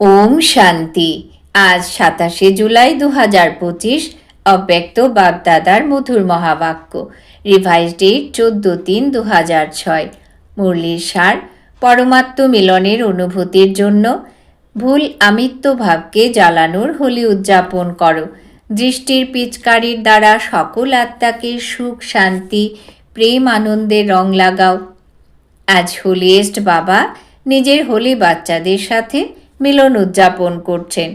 ওম শান্তি। আজ সাতাশে জুলাই দু হাজার পঁচিশ, অব্যক্ত বাগদাদার মধুর মহাবাক্য। রিভাইজ ডেট চোদ্দ তিন দু হাজার ছয়। মুরলির সার, পরমাত্ম মিলনের অনুভূতির জন্য। ভুল আমিত্ব ভাবকে জ্বালানোর হোলি উদযাপন করো। দৃষ্টির পিচকারির দ্বারা সকল আত্মাকে সুখ, শান্তি, প্রেম, আনন্দের রং লাগাও। আজ হোলিয়েস্ট বাবা নিজের হোলি বাচ্চাদের সাথে মিলন উদযাপন করছেন।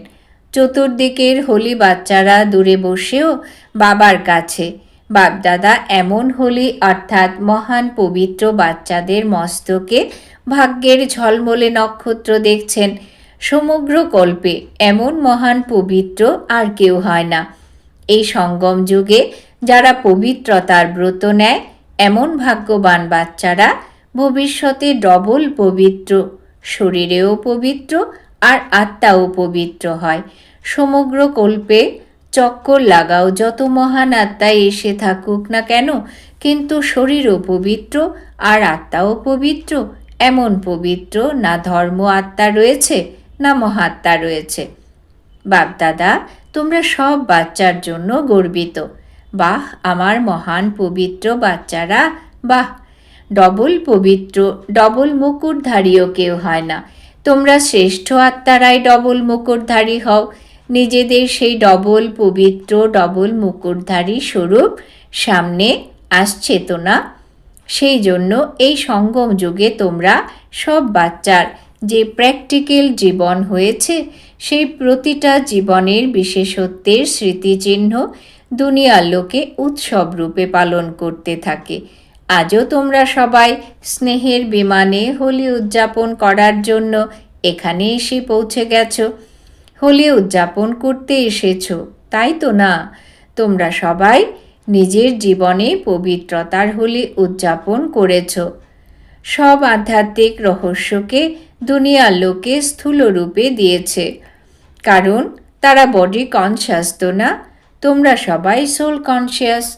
চতুর্দিকের হোলি বাচ্চারা দূরে বসেও বাবার কাছে, বাপদাদা এমন হোলি অর্থাৎ মহান পবিত্র বাচ্চাদের মস্তকে ভাগ্যের ঝলমলে নক্ষত্র দেখছেন সমগ্র কল্পে। এমন মহান পবিত্র আর কেউ হয় না। এই সঙ্গম যুগে যারা পবিত্রতার ব্রত নেয়, এমন ভাগ্যবান বাচ্চারা ভবিষ্যতে ডবল পবিত্র, শরীরেও পবিত্র আর আত্মাও পবিত্র হয়। সমগ্র কল্পে চক্কর লাগাও, যত মহান আত্মায় এসে থাকুক না কেন, কিন্তু শরীরও পবিত্র আর আত্মাও পবিত্র। এমন পবিত্র না ধর্ম আত্মা রয়েছে, না মহাত্মা রয়েছে। বাপদাদা, তোমরা সব বাচ্চার জন্য গর্বিত। বাহ, আমার মহান পবিত্র বাচ্চারা, বাহ। ডবল পবিত্র, ডবল মুকুটধারীও কেউ হয় না। তোমরা শ্রেষ্ঠ আত্মারাই ডবল মুকুটধারী হও। নিজেদের সেই ডবল পবিত্র, ডবল মুকুটধারী স্বরূপ সামনে আসছে তো না সেই জন্য এই সঙ্গম যুগে তোমরা সব বাচ্চার যে প্র্যাকটিক্যাল জীবন হয়েছে, সেই প্রতিটা জীবনের বিশেষত্বের স্মৃতিচিহ্ন দুনিয়ার লোকে উৎসব রূপে পালন করতে থাকে। আজও তোমরা সবাই স্নেহের বিমানে হোলি উদযাপন করার জন্য এখানে এসে পৌঁছে গেছো। হোলি উদযাপন করতে এসেছ, তাই তো না? তোমরা সবাই নিজের জীবনে পবিত্রতার হোলি উদযাপন করেছ। সব আধ্যাত্মিক রহস্যকে দুনিয়ার লোকে স্থূল রূপে দিয়েছে। কারণ তারা বডি কনসিয়াস তো না? তোমরা সবাই সোল কনসিয়াস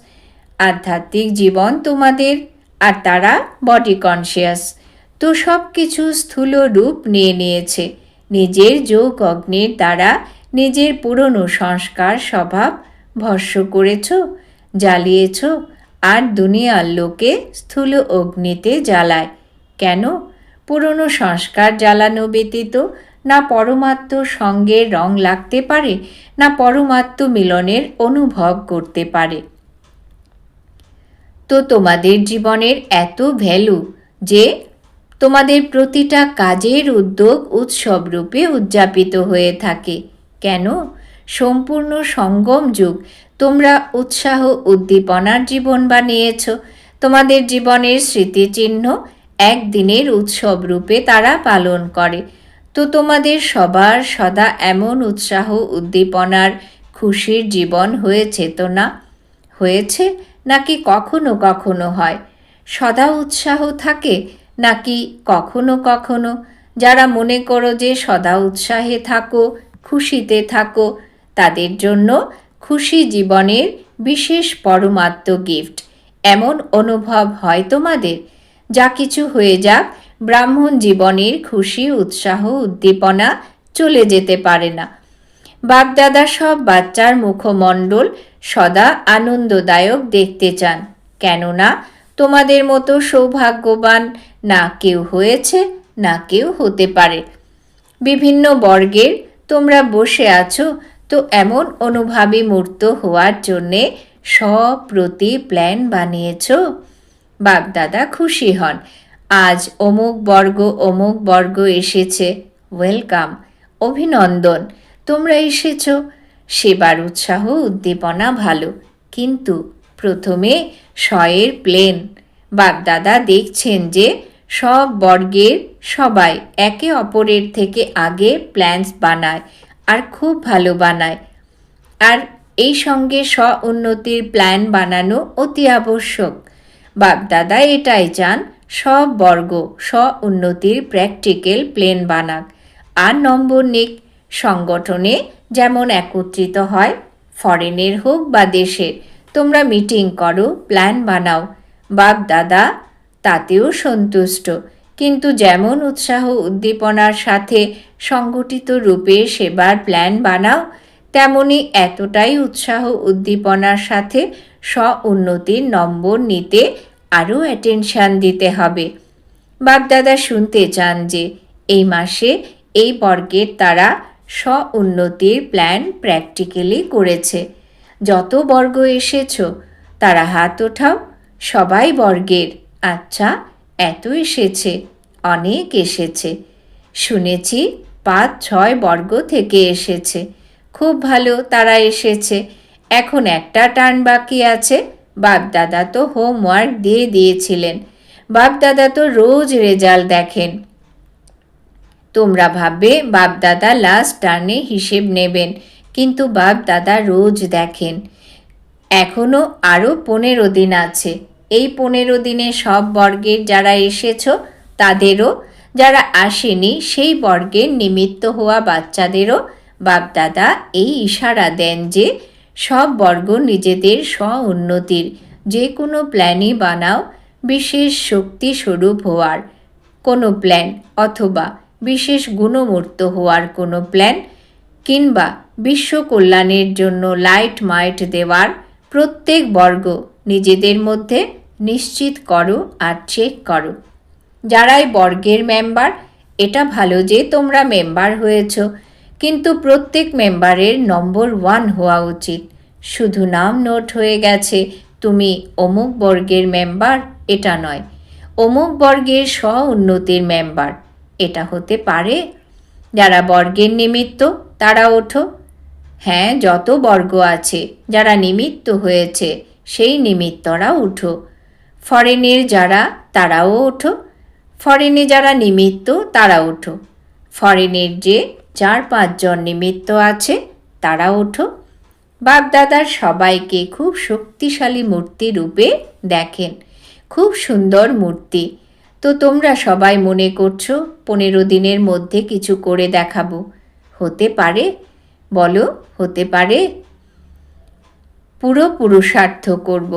আধ্যাত্মিক জীবন তোমাদের, আর তারা বডি কনসিয়াস তো সব কিছু স্থূল রূপ নিয়ে নিয়েছে। নিজের যোগ অগ্নির দ্বারা নিজের পুরনো সংস্কার স্বভাব ভস্য করেছ, জ্বালিয়েছ, আর দুনিয়ার লোকে স্থূল অগ্নিতে জ্বালায়। কেন? পুরনো সংস্কার জ্বালানো ব্যতীত না পরমাত্ম সঙ্গে রং লাগতে পারে, না পরমাত্ম মিলনের অনুভব করতে পারে। তো তোমাদের জীবনের এত ভ্যালু যে তোমাদের প্রতিটা কাজের উদ্যোগ উৎসব রূপে উদযাপিত হয়ে থাকে। কেন? সম্পূর্ণ সঙ্গম যুগ। তোমরা উৎসাহ উদ্দীপনার জীবন বানিয়েছ। তোমাদের জীবনের স্মৃতিচিহ্ন একদিনের উৎসব রূপে তারা পালন করে। তো তোমাদের সবার সদা এমন উৎসাহ উদ্দীপনার খুশির জীবন হয়েছে তো না? হয়েছে নাকি কখনো কখনো হয়। সদা উৎসাহ থাকে নাকি কখনো কখনো। যারা মনে করো যে সদা উৎসাহে থাকো, খুশিতে থাকো, তাদের জন্য খুশি জীবনের বিশেষ পরমাত্ম গিফট এমন অনুভব হয় তোমাদের? যা কিছু হয়ে যাক, ব্রাহ্মণ জীবনের খুশি উৎসাহ উদ্দীপনা চলে যেতে পারে না। বাপদাদা সব বাচ্চার মুখমণ্ডল সদা আনন্দদায়ক দেখতে চান। কেননা, তোমাদের মতো সৌভাগ্যবান না কেউ হয়েছে, না কেউ হতে পারে। বিভিন্ন বর্গের তোমরা বসে আছো, তো এমন অনুভাবী মূর্ত হওয়ার জন্যে সব প্রতি প্ল্যান বানিয়েছ? বাগদাদা খুশি হন। আজ অমুক বর্গ অমুক বর্গ এসেছে। ওয়েলকাম। অভিনন্দন। তোমরা এসেছ। সেবার উৎসাহ, উদ্দীপনা ভালো। কিন্তু প্রথমে শয়ের প্লেন। বাগদাদা দেখছেন যে সব বর্গের সবাই একে অপরের থেকে আগে প্ল্যান্স বানায় আর খুব ভালো বানায়। আর এই সঙ্গে স্ব উন্নতির প্ল্যান বানানো অতি আবশ্যক। বাগদাদা এটাই চান, সব বর্গ স্ব উন্নতির প্র্যাকটিক্যাল প্লেন বানাক। আর নম্বর নিক সংগঠনে যেমন একত্রিত হয়, ফরেনের হোক বা দেশের, তোমরা মিটিং করো, প্ল্যান বানাও। বাপ, দাদা, তাতেও সন্তুষ্ট। কিন্তু যেমন উৎসাহ উদ্দীপনার সাথে সংগঠিত রূপে সেবার প্ল্যান বানাও, তেমনি এতটাই উৎসাহ উদ্দীপনার সাথে স্ব উন্নতির নম্বর নিতে আরও অ্যাটেনশান দিতে হবে। বাপদাদা শুনতে চান যে, এই মাসে এই বর্গের তারা স্ব উন্নতির প্ল্যান প্র্যাকটিক্যালি করেছে। যত বর্গ এসেছ, তারা হাত ওঠাও, সবাই বর্গের। আচ্ছা এত এসেছে, অনেক এসেছে। শুনেছি পাঁচ, ছয় বর্গ থেকে এসেছে। খুব ভালো, তারা এসেছে। এখন একটা টার্ন বাকি আছে। বাপদাদা তো হোমওয়ার্ক দিয়ে দিয়েছিলেন। বাপদাদা তো রোজ রেজাল্ট দেখেন। তোমরা ভাববে, বাপদাদা লাস্ট টার্নে হিসেব নেবেন। কিন্তু বাপদাদা রোজ দেখেন। এখনও আরও পনেরো দিন আছে। এই পনেরো দিনে সব বর্গের যারা এসেছ, তাদেরও যারা আসেনি, সেই বর্গের নিমিত্ত হওয়া বাচ্চাদেরও বাপদাদা এই ইশারা দেন যে, সব বর্গ নিজেদের স্ব উন্নতির যে কোনো প্ল্যানই বানাও, বিশেষ শক্তি স্বরূপ হওয়ার। কোনো প্ল্যান অথবা বিশেষ গুণমূর্ত হওয়ার কোনো প্ল্যান কিংবা বিশ্ব কল্যাণের জন্য লাইট মাইট দেওয়ার প্রত্যেক বর্গ নিজেদের মধ্যে নিশ্চিত করো আর চেক করো। যারাই বর্গের মেম্বার এটা ভালো যে তোমরা মেম্বার হয়েছ, কিন্তু প্রত্যেক মেম্বারের নম্বর ওয়ান হওয়া উচিত। শুধু নাম নোট হয়ে গেছে, তুমি অমুক বর্গের মেম্বার এটা নয়। অমুক বর্গের স্ব উন্নতির মেম্বার এটা হতে পারে। যারা বর্গের নিমিত্ত, তারা ওঠো। হ্যাঁ যত বর্গ আছে, যারা নিমিত্ত হয়েছে, সেই নিমিত্তরা উঠো। ফরেনের যারা, তারাও ওঠো। ফরেনে যারা নিমিত্ত, তারা ওঠো। ফরেনের যে চার পাঁচজন নিমিত্ত আছে, তারা ওঠো। বাপদাদার সবাইকে খুব শক্তিশালী মূর্তি রূপে দেখেন। খুব সুন্দর মূর্তি। তো তোমরা সবাই মনে করছ পনেরো দিনের মধ্যে কিছু করে দেখাবো। হতে পারে, বলো, হতে পারে। পুরো পুরুষার্থ করব।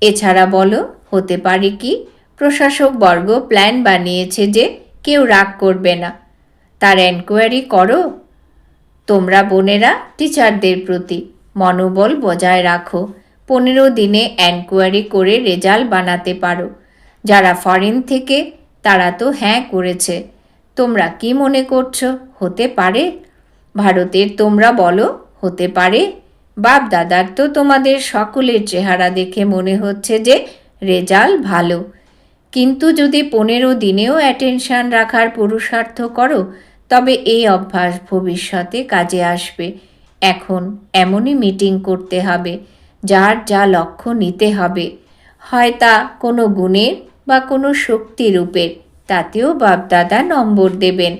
এছাড়া বলো, হতে পারে কি? প্রশাসক বর্গ প্ল্যান বানিয়েছে যে কেউ রাগ করবে না। তার এনকোয়ারি করো। তোমরা বোনেরা, টিচারদের প্রতি মনোবল বজায় রাখো। পনেরো দিনে এনকোয়ারি করে রেজাল্ট বানাতে পারো। যারা ফরেন থেকে, তারা তো হ্যাঁ করেছে। তোমরা কি মনে করছ? হতে পারে। ভারতের তোমরা বলো, হতে পারে। বাপ দাদার তো তোমাদের সকলের চেহারা দেখে মনে হচ্ছে যে রেজাল্ট ভালো। কিন্তু যদি পনেরো দিনেও অ্যাটেনশান রাখার পুরুষার্থ করো, তবে এই অভ্যাস ভবিষ্যতে কাজে আসবে। এখন এমনই মিটিং করতে হবে, যার যা লক্ষ্য নিতে হবে। হয় তা কোনো গুণের বা কোনো শক্তি রূপের, তাতেও বাপদাদা নম্বর দেবেন।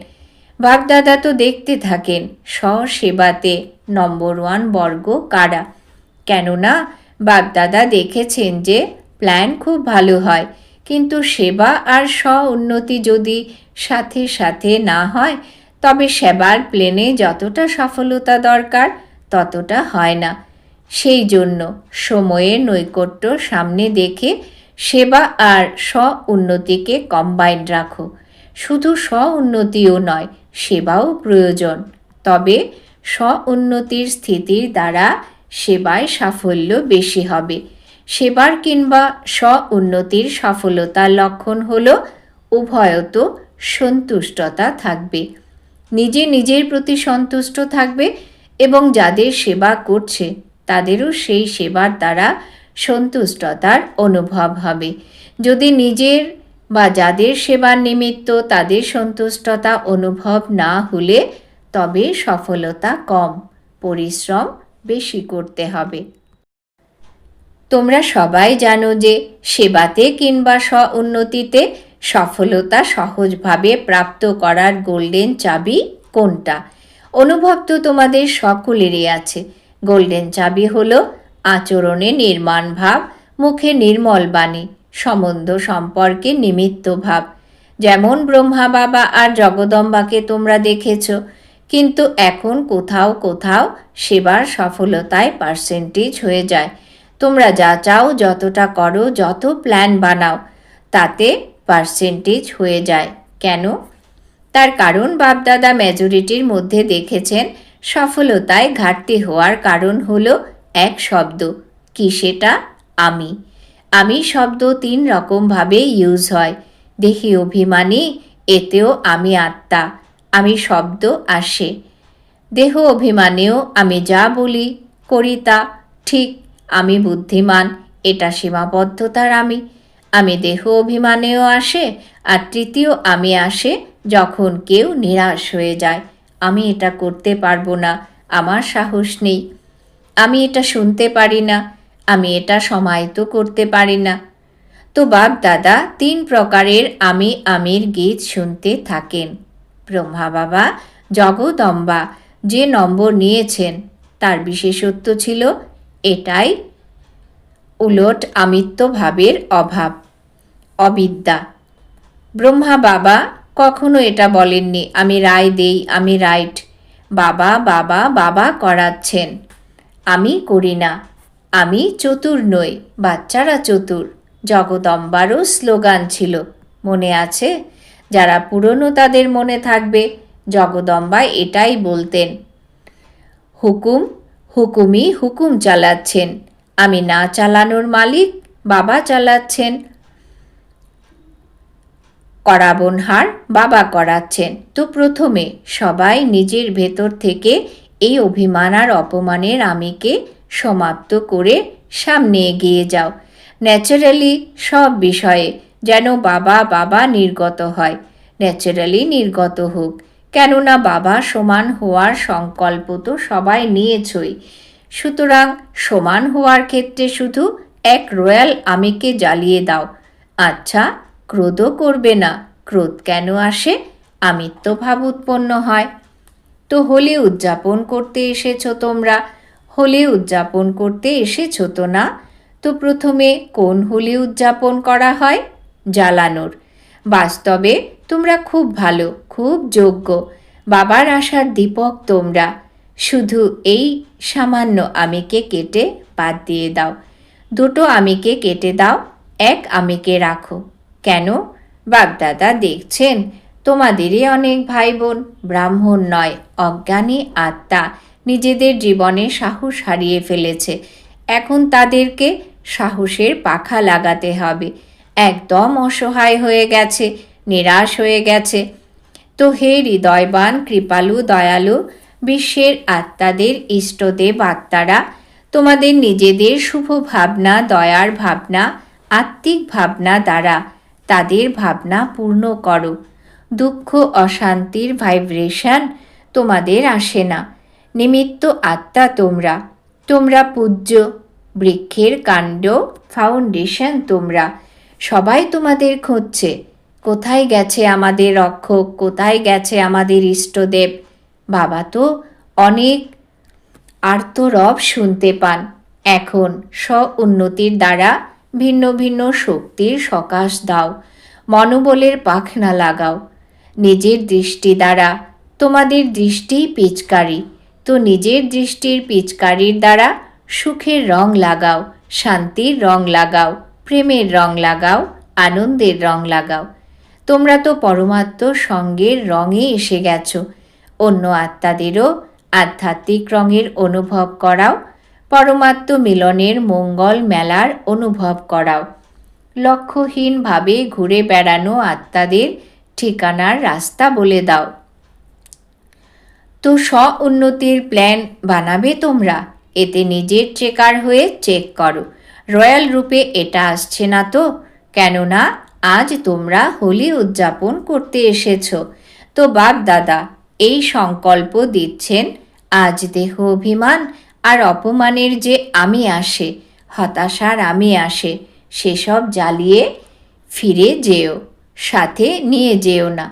বাপদাদা তো দেখতে থাকেন, স্বসেবাতে নম্বর ওয়ান বর্গ কারা? কেননা বাপদাদা দেখেছেন যে প্ল্যান খুব ভালো হয়, কিন্তু সেবা আর স্ব উন্নতি যদি সাথে সাথে না হয়, তবে সেবার প্লেনে যতটা সফলতা দরকার, ততটা হয় না। সেই জন্য সময়ের নৈকট্য সামনে দেখে সেবা আর স্ব উন্নতিকে কম্বাইন রাখো। শুধু স্ব উন্নতিও নয়, সেবাও প্রয়োজন। তবে স্ব উন্নতির স্থিতির দ্বারা সেবায় সাফল্য বেশি হবে। সেবার কিংবা স্ব উন্নতির সফলতার লক্ষণ হল উভয়ত সন্তুষ্টতা থাকবে। নিজে নিজের প্রতি সন্তুষ্ট থাকবে এবং যাদের সেবা করছে, তাদেরও সেই সেবার দ্বারা সন্তুষ্টতার অনুভব হবে। যদি নিজের বা যাদের সেবার নিমিত্ত তাদের সন্তুষ্টতা অনুভব না হলে তবে সফলতা কম, পরিশ্রম বেশি করতে হবে। তোমরা সবাই জানো যে সেবাতে কিংবা স্ব উন্নতিতে সফলতা সহজভাবে প্রাপ্ত করার গোল্ডেন চাবি কোনটা? অনুভব তো তোমাদের সকলেরই আছে। গোল্ডেন চাবি হলো আচরণে নির্মাণ ভাব, মুখে নির্মল বাণী, সম্বন্ধ সম্পর্কে নিমিত্ত ভাব। যেমন ব্রহ্মা বাবা আর জগদম্বাকে তোমরা দেখেছ, কিন্তু এখন কোথাও কোথাও সেবার সফলতায় পার্সেন্টেজ হয়ে যায়। তোমরা যা চাও, যতটা করো, যত প্ল্যান বানাও, তাতে পার্সেন্টেজ হয়ে যায়। কেন? তার কারণ বাপদাদা মেজরিটির মধ্যে দেখেছেন, সফলতায় ঘাটতি হওয়ার কারণ হলো এক শব্দ। কি সেটা? আমি। আমি শব্দ তিন রকমভাবে ইউজ হয়। দেখি অভিমানী, এতেও আমি আত্মা। আমি শব্দ আসে। দেহ অভিমানেও আমি যা বলি, করি তা। ঠিক, আমি বুদ্ধিমান, এটা সীমাবদ্ধতার আমি। আমি দেহ অভিমানেও আসে, আর তৃতীয় আমি আসে যখন কেউ নিরাশ হয়ে যায়। আমি এটা করতে পারব না, আমার সাহস নেই। আমি এটা শুনতে পারি না, আমি এটা সমাহিত করতে পারি না। তো বাপ দাদা, তিন প্রকারের আমি আমির গীত শুনতে থাকেন। ব্রহ্মা বাবা, জগদম্বা, যে নম্বর নিয়েছেন, তার বিশেষত্ব ছিল, এটাই উলট আমিত্ব ভাবের অভাব, অবিদ্যা। ব্রহ্মা বাবা কখনো এটা বলেননি, আমি রায় দেই, আমি রাইট, বাবা বাবা বাবা করাচ্ছেন। আমি করি না। আমি চতুর নই, বাচ্চারা চতুর। জগদম্বারও স্লোগান ছিল। মনে আছে? যারা পুরনো তাদের মনে থাকবে, জগদম্বা এটাই বলতেন। হুকুম? হুকুমই হুকুম চালাচ্ছেন। আমি না চালানোর মালিক, বাবা চালাচ্ছেন। করাবন হার বাবা করাচ্ছেন। তো প্রথমে সবাই নিজের ভেতর থেকে এই অভিমান আর অপমানের আমিকে সমাপ্ত করে সামনে এগিয়ে যাও। ন্যাচারালি সব বিষয়ে যেন বাবা বাবা নির্গত হয়। ন্যাচারালি নির্গত হোক। কেননা বাবা সমান হওয়ার সংকল্প তো সবাই নিয়েছই। সুতরাং সমান হওয়ার ক্ষেত্রে শুধু এক রয়্যাল আমিকে জ্বালিয়ে দাও। আচ্ছা ক্রোধও করবে না। ক্রোধ কেন আসে? আমিত্ব ভাব উৎপন্ন হয়। তো হোলি উদযাপন করতে এসেছ তোমরা? হোলি উদযাপন করতে এসেছ তো না? তো প্রথমে কোন হোলি উদযাপন করা হয়? জ্বালানোর বাস্তবে তোমরা খুব ভালো, খুব যোগ্য। বাবার আশার দীপক তোমরা। শুধু এই সামান্য আমিকে কেটে বাদ দিয়ে দাও। দুটো আমিকে কেটে দাও, এক আমিকে রাখো। কেন? বাগদাদা দেখছেন তোমাদেরই অনেক ভাই বোন ব্রাহ্মণ নয়, অজ্ঞানী আত্মা নিজেদের জীবনে সাহস হারিয়ে ফেলেছে। এখন তাদেরকে সাহসের পাখা লাগাতে হবে। একদম অসহায় হয়ে গেছে, নিরাশ হয়ে গেছে। তো হে হৃদয়বান, কৃপালু, দয়ালু, বিশ্বের আত্মাদের ইষ্টদেব আত্মারা, তোমাদের নিজেদের শুভ ভাবনা, দয়ার ভাবনা, আত্মিক ভাবনা দ্বারা তাদের ভাবনা পূর্ণ করো। দুঃখ, অশান্তির ভাইব্রেশন তোমাদের আসে না। নিমিত্ত আত্মা তোমরা। তোমরা পূজ্য। বৃক্ষের কাণ্ড ফাউন্ডেশন তোমরা। সবাই তোমাদের খুঁজছে। কোথায় গেছে আমাদের রক্ষক? কোথায় গেছে আমাদের ইষ্টদেব? বাবা তো অনেক আর্তরব শুনতে পান। এখন স্ব উন্নতির দ্বারা ভিন্ন ভিন্ন শক্তির সকাশ দাও। মনোবলের পাখনা লাগাও। নিজের দৃষ্টি দ্বারা। তোমাদের দৃষ্টি পিচকারি। তো নিজের দৃষ্টির পিচকারির দ্বারা সুখের রং লাগাও, শান্তির রং লাগাও, প্রেমের রং লাগাও, আনন্দের রং লাগাও। তোমরা তো পরমাত্ম সঙ্গের রঙে এসে গেছো। অন্য আত্মাদেরও আধ্যাত্মিক রঙের অনুভব করাও, পরমাত্ম মিলনের মঙ্গল মেলার অনুভব করাও। লক্ষ্যহীনভাবে ঘুরে বেড়ানো আত্মাদের ঠিকানার রাস্তা বলে দাও। তো স্ব উন্নতির প্ল্যান বানাবে তোমরা। এতে নিজের চেকার হয়ে চেক করো। রয়্যাল রূপে এটা আসছে না তো? কেননা আজ তোমরা হোলি উদযাপন করতে এসেছ। তো বাপ দাদা, এই সংকল্প দিচ্ছেন আজ দেহ অভিমান আর অপমানের যে আমি আসে, হতাশার আমি আসে, সেসব জ্বালিয়ে ফিরে যেও। সাথে নিয়ে যেও না।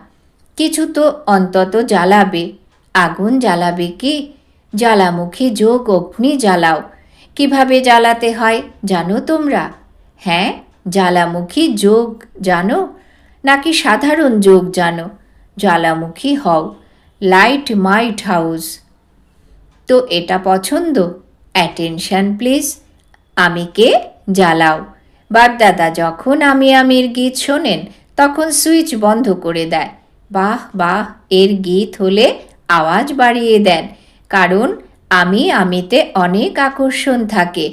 কিছু তো অন্তত জ্বালাবে। আগুন জ্বালাবে কি? জ্বালামুখী যোগ অগ্নি জ্বালাও। কীভাবে জ্বালাতে হয় জানো তোমরা? হ্যাঁ জ্বালামুখী যোগ জানো? নাকি সাধারণ যোগ জানো? জ্বালামুখী হও। Light might house. তো এটা পছন্দ? Attention please. আমি কে? জ্বালাও। বাপদাদা যখন আমি আমির গীত শোনেন তখন সুইচ বন্ধ করে দেয়। বাহ বাহ, এর গীত হলে আওয়াজ বাড়িয়ে দেন, কারণ আমি আমিতে অনেক আকর্ষণ থাকে।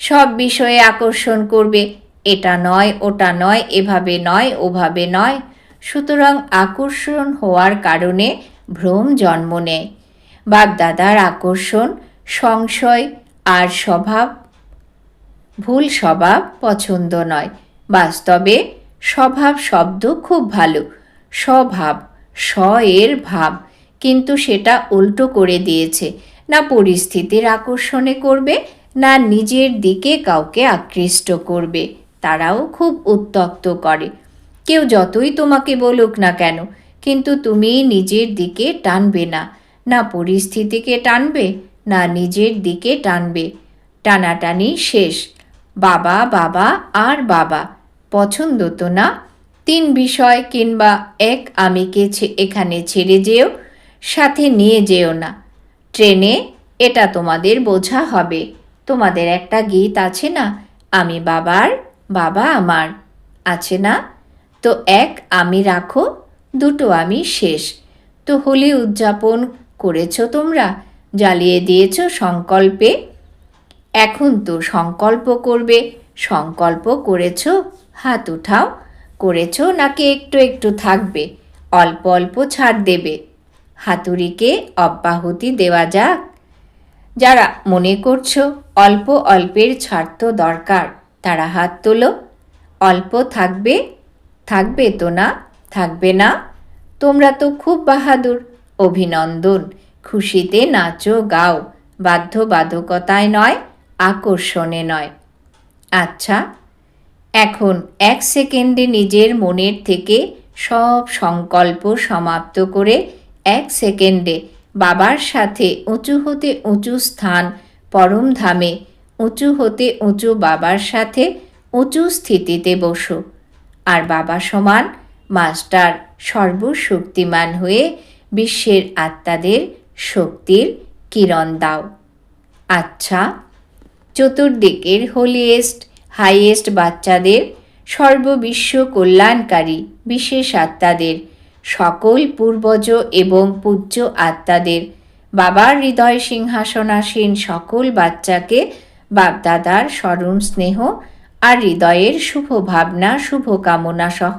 সব বিষয়ে আকর্ষণ করবে, এটা নয়, ওটা নয়, এভাবে নয়, ওভাবে নয়। সুতরাং আকর্ষণ হওয়ার কারণে ভ্রম জন্ম নেয়। বাগদাদার আকর্ষণ, সংশয় আর স্বভাব, ভুল স্বভাব পছন্দ নয়। বাস্তবে স্বভাব শব্দ খুব ভালো। স্বভাব স এর ভাব, কিন্তু সেটা উল্টো করে দিয়েছে। না পরিস্থিতির আকর্ষণে করবে, না নিজের দিকে কাউকে আকৃষ্ট করবে। তারাও খুব উত্তক্ত করে। কেউ যতই তোমাকে বলুক না কেন, কিন্তু তুমি নিজের দিকে টানবে না। না পরিস্থিতিকে টানবে, না নিজের দিকে টানবে। টানাটানি শেষ। বাবা বাবা, আর বাবা। পছন্দ তো না? তিন বিষয় কিংবা এক আমিকে এখানে ছেড়ে যেও, সাথে নিয়ে যেও না। ট্রেনে এটা তোমাদের বোঝা হবে। তোমাদের একটা গীত আছে না? আমি বাবার, বাবা আমার। আছে না? তো এক আমি রাখো, দুটো আমি শেষ। তো হোলি উদযাপন করেছ তোমরা? জ্বালিয়ে দিয়েছ সংকল্পে? এখন তো সংকল্প করবে, সংকল্প করেছ? হাত উঠাও। করেছ নাকি একটু একটু থাকবে। অল্প অল্প ছাড় দেবে। হাতুড়িকে অব্যাহতি দেওয়া যাক। যারা মনে করছ অল্প অল্পের ছাড় তো দরকার, তারা হাত তোলো। অল্প থাকবে থাকবে তো না, থাকবে না। তোমরা তো খুব বাহাদুর, অভিনন্দন। খুশিতে নাচো, গাও। বাধ্যবাধকতায় নয়, আকর্ষণে নয়। আচ্ছা এখন এক সেকেন্ডে নিজের মনের থেকে সব সংকল্প সমাপ্ত করে এক সেকেন্ডে বাবার সাথে উঁচু হতে উঁচু স্থান, পরম ধামে উঁচু হতে উঁচু বাবার সাথে উঁচু স্থিতিতে বসো। আর বাবা সমান মাস্টার, সর্বশক্তিমান হয়ে বিশ্বের আত্মাদের শক্তির কিরণ দাও। আচ্ছা চতুর্দিকের হোলিয়েস্ট হাইয়েস্ট বাচ্চাদের সর্ববিশ্ব কল্যাণকারী বিশেষ আত্মাদের, সকল পূর্বজ এবং পূজ্য আত্মাদের, বাবার হৃদয় সিংহাসনাসীন সকল বাচ্চাকে বাপদাদার স্মরণ স্নেহ আর হৃদয়ের শুভ ভাবনা শুভ কামনা সহ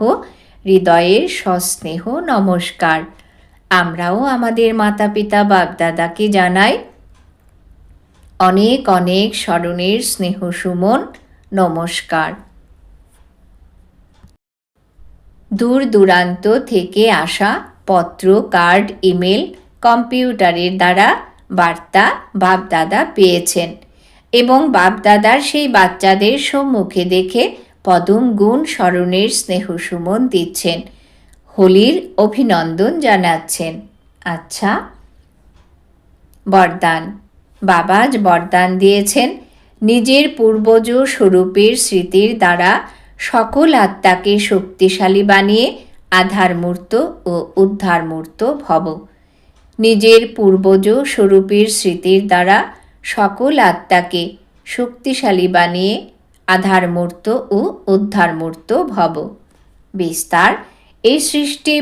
হৃদয়ের সস্নেহ নমস্কার। আমরাও আমাদের মাতা পিতা বাপদাদাকে জানাই অনেক অনেক স্মরণের স্নেহ সুমন। নমস্কার। দূর দূরান্ত থেকে আসা পত্র, কার্ড, ইমেল, কম্পিউটারের দ্বারা বার্তা বাপদাদা পেয়েছেন এবং বাপদাদার সেই বাচ্চাদের সম্মুখে দেখে পদম গুণ স্মরণের স্নেহ সুমন দিচ্ছেন, হোলির অভিনন্দন জানাচ্ছেন। আচ্ছা বরদান। বাবা আজ বরদান দিয়েছেন নিজের পূর্বজ স্বরূপের স্মৃতির দ্বারা সকল আত্মাকে শক্তিশালী বানিয়ে আধার মূর্ত ও উদ্ধার মূর্ত ভব। নিজের পূর্বজ স্বরূপের স্মৃতির দ্বারা সকল আত্মাকে শক্তিশালী বানিয়ে আধার মূর্ত ও উদ্ধার মূর্ত ভব। বিস্তার, এই সৃষ্টি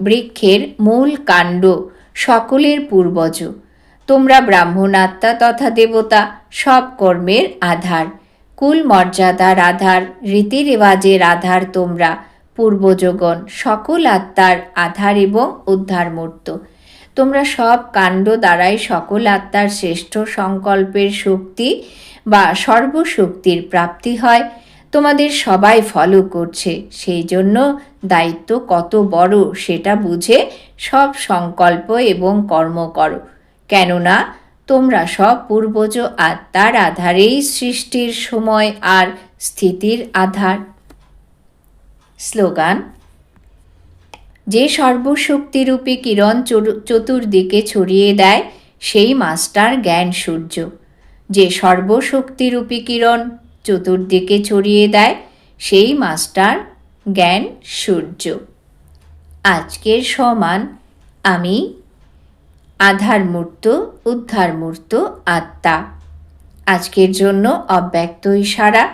বৃক্ষের মূল কাণ্ড সকলের পূর্বজ। তোমরা ব্রাহ্মণ আত্মা তথা দেবতা, সব কর্মের আধার। কুল মর্যাদার আধার, রীতি রেওয়াজের আধার তোমরা পূর্বযোগন সকল আত্মার আধার এবং উদ্ধার মূর্ত তোমরা সব কাণ্ড দ্বারাই সকল আত্মার শ্রেষ্ঠ সংকল্পের শক্তি বা সর্বশক্তির প্রাপ্তি হয়। তোমাদের সবাই ফলো করছে সেই জন্য দায়িত্ব কত বড় সেটা বুঝে সব সংকল্প এবং কর্ম করো। কেননা তোমরা সব পূর্বজ আত্মার আধারেই সৃষ্টির সময় আর স্থিতির আধার। স্লোগান যে সর্বশক্তিরূপী কিরণ চতুর্দিকে ছড়িয়ে দেয়, সেই মাস্টার জ্ঞান সূর্য। যে সর্বশক্তিরূপী কিরণ চতুর্দিকে ছড়িয়ে দেয়, সেই মাস্টার জ্ঞান সূর্য। আজকের সমান আমি আধার মূর্ত উদ্ধার মূর্ত আত্মা। আজকের জন্য অব্যক্ত ইশারা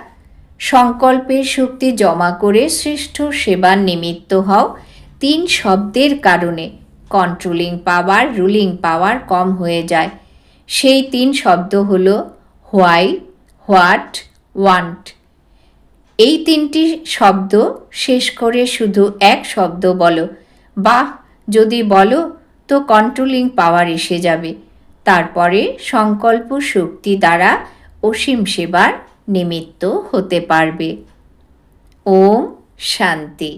সংকল্পের শক্তি জমা করে শ্রেষ্ঠ সেবার নিমিত্ত হও তিন শব্দের কারণে। কন্ট্রোলিং পাওয়ার, রুলিং পাওয়ার কম হয়ে যায়। সেই তিন শব্দ হল হোয়াই, হোয়াট, ওয়ান্ট। এই তিনটি শব্দ শেষ করে শুধু এক শব্দ বলো। বাহ, যদি বলো তো কন্ট্রোলিং পাওয়ার এসে যাবে। তারপরে সংকল্প শক্তি দ্বারা অসীম সেবার নিমিত্ত হতে পারবে। ওম শান্তি।